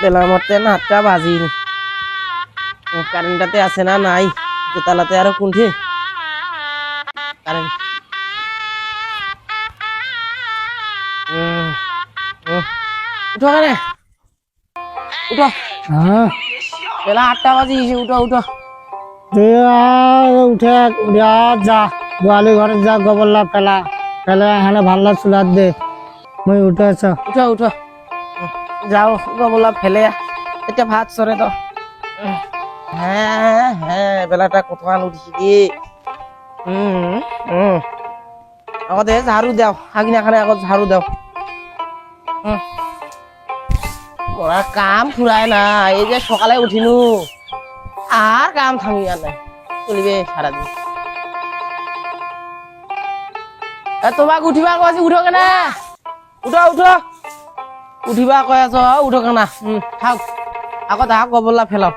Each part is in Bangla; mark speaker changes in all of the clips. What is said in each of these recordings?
Speaker 1: বেলা মরতে না হাতটা বাজিল কারেন্টটাতে আছে না নাই? দোতলাতে আরও কোনঠে কারেন্ট। উঠো কেন উঠো।
Speaker 2: হ্যাঁ।
Speaker 1: বেলা আটটা বাজিয়েছে উঠো উঠো।
Speaker 2: উঠে যা। গোয়ালি ঘরে যা গোবরলা ফেলা। ফেলে এখানে ভাল্লা চুলার দে। মই উঠে আছো।
Speaker 1: উঠো উঠো। যাও গবলা ফেলে। এটা ভাত সরে তো হ্যাঁ হ্যাঁ বেলাটা কতক্ষণ উঠিছি কি হুম হুম আগতে ঝাড়ু দাও আগিনাখানে আগত ঝাড়ু দাও। হুম। মোরা কাম ফুরায় না এই যে সকালে উঠিনু আর কাম থামিয়া নাই চলিবে সারাদিন এ, তোমাক উঠিবা কৈছি উঠো কেনে উঠো উঠো। উঠিবা কৈ আছ উঠো কেনা উম থাক। আকৌ তাহাক কবলা ফেলাও।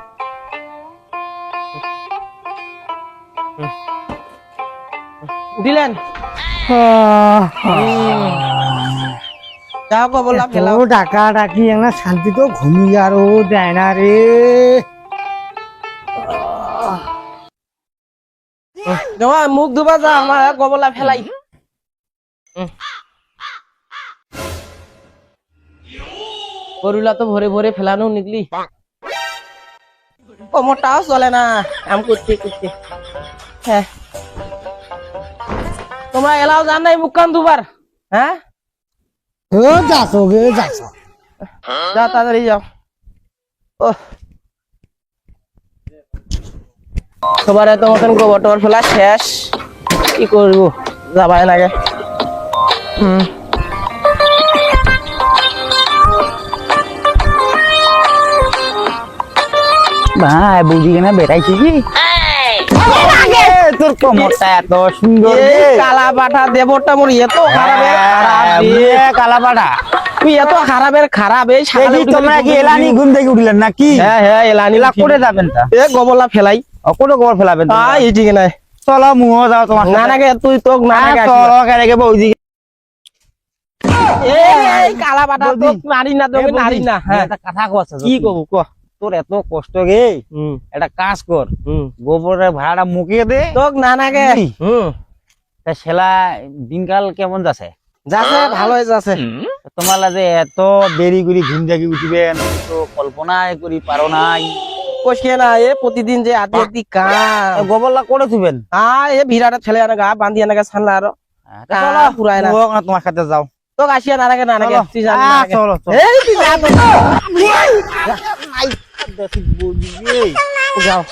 Speaker 1: উঠিলেন? তাহাক কবলা ফেলাও
Speaker 2: ডাকা ডাকি এখানে শান্তি তো ঘুমিয়ে আর ও দেয় না রে
Speaker 1: মুখ ধুবা যা আমার কবলা ফেলাই। গরুলা তো ভরে ভরে ফেলানো নিকলি কোমরটাও চলে না। কাম করতে করতে হ্যাঁ তোমরা এলাও জান নাই মুখ কান দুবার হ্যাঁ
Speaker 2: ও যাস গে যাস
Speaker 1: যাও তাড়াতাড়ি যাও। ও সবার এত মতন গোবর টোবর ফেলা শেষ। কি করব যাবাই লাগে। হুম
Speaker 2: ভাই বুঝি কেনা বেড়াইছি কি? তোর কোমরটা এত সুন্দর
Speaker 1: কালা পাঠা দেবরটা মোর এত খারাপের খারাপ রে।
Speaker 2: কালাপাড়া
Speaker 1: তুই এত খারাপের খারাপ এই উঠে
Speaker 2: তোমরা কি এলানি ঘুম থেকে উঠলেন নাকি?
Speaker 1: হ্যাঁ হ্যাঁ এলানি
Speaker 2: এলা
Speaker 1: উঠি।
Speaker 2: করে যাবেন তা।
Speaker 1: এ গবলা ফেলাই।
Speaker 2: কোনো খবর ফেলাবেন
Speaker 1: আ এই ঠিক নাই
Speaker 2: চলো মুহ যাও তোমার
Speaker 1: না নাকে তুই তোক না নাকে আসিবা।
Speaker 2: চলো কেন বৌদি।
Speaker 1: এই, এই কালা পাঠা। তোক নারী না তোকে নারী না হ্যাঁ।
Speaker 2: কথা কচ্ছে
Speaker 1: কি কবু ক
Speaker 2: তোর এত কষ্ট গে। একটা কাজ কর। গোবরের ভাড়াটা মুখিয়ে দে।
Speaker 1: তোক না
Speaker 2: কি?
Speaker 1: হুম।
Speaker 2: তা সেলা দিনকাল কেমন যাচ্ছে?
Speaker 1: যাচ্ছে ভালোই যাচ্ছে।
Speaker 2: তোমার যে এত দেরি করে ঘুম থেকে উঠিবেন তো কল্পনাই করি পারো নাই।
Speaker 1: কষিয়ে না এ প্রতিদিন যে আদি আদি কাম
Speaker 2: গোবরলা করে থুবেন
Speaker 1: আ এ ভিড়াটা ঠেলে আনে গা বান্ধি আনে গা ছানলা আর।
Speaker 2: তা
Speaker 1: আ,
Speaker 2: চলো
Speaker 1: পুরাই না।
Speaker 2: তোমার সাথে যাও।
Speaker 1: তোক আসিয়া না নাকে না নাকে
Speaker 2: চলো।
Speaker 1: তুই জানি
Speaker 2: আ,
Speaker 1: না নাকে।
Speaker 2: চলো, চলো।
Speaker 1: এই তুই যা
Speaker 2: বৌদি, এই,
Speaker 1: যাও।